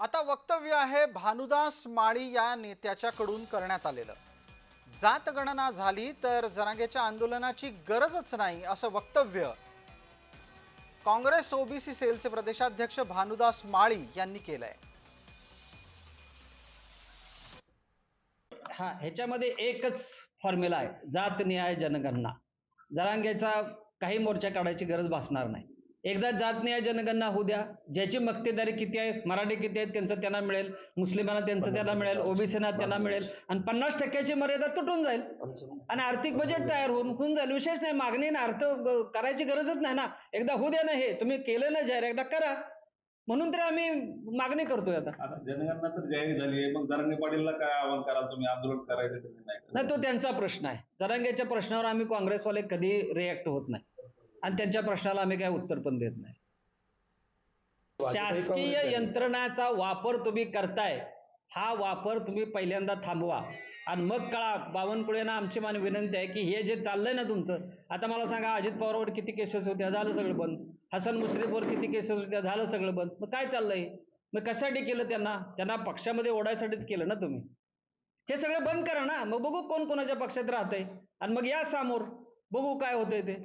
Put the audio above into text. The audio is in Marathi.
आता वक्तव्य आहे भानुदास माळी या नेत्याच्याकडून करण्यात आलेलं. जात गणना झाली तर जनागेच्या आंदोलनाची गरजच नाही असं वक्तव्य. काँग्रेस ओबीसी सेलचे प्रदेशाध्यक्ष भानुदास माळी यांनी केलंय. हा ह्याच्यामध्ये एकच फॉर्म्युला आहे जात न्याय जनगणना. जरांगेचा काही मोर्चा काढायची गरज भासणार नाही. एकदा जात न्याय जनगणना होऊ द्या. ज्याची मक्तेदारी किती आहे मराठी किती आहेत त्यांचं त्यांना मिळेल. मुस्लिमांना त्यांचं त्यांना मिळेल ओबीसीना त्यांना मिळेल. आणि पन्नास टक्क्याची मर्यादा तुटून जाईल. आणि आर्थिक बजेट तयार होऊन होऊन जाईल. विशेष नाही मागणी ना अर्थ करायची गरजच नाही ना. एकदा होऊ द्या ना हे. तुम्ही केलं ना जाहीर एकदा करा. म्हणून तरी आम्ही मागणी करतोय आता. जनगणना तर जाहीर झाली आहे. मग जरांगे पाटीलला काय आवाहन कराल तुम्ही? आंदोलन नाही करायचं? नाही? तो त्यांचा प्रश्न आहे. जरांगेच्या प्रश्नावर आम्ही काँग्रेसवाले कधी रिॲक्ट होत नाही. आणि त्यांच्या प्रश्नाला आम्ही काय उत्तर पण देत नाही. शासकीय यंत्रणाचा वापर तुम्ही करताय हा वापर तुम्ही पहिल्यांदा थांबवा. आणि मग कळा बावनकुळेंना आमची मान विनंती आहे की हे जे चाललंय ना तुमचं आता मला सांगा अजित पवारवर किती केसेस होत्या झालं सगळं बंद. हसन मुश्रीफवर किती केसेस होत्या झालं सगळं बंद. मग काय चाललंय? मग कशासाठी केलं त्यांना? त्यांना पक्षामध्ये ओढायसाठीच केलं ना तुम्ही? हे सगळं बंद करा ना. मग बघू कोण कोणाच्या पक्षात राहतंय. आणि मग या समोर बघू काय होतंय ते.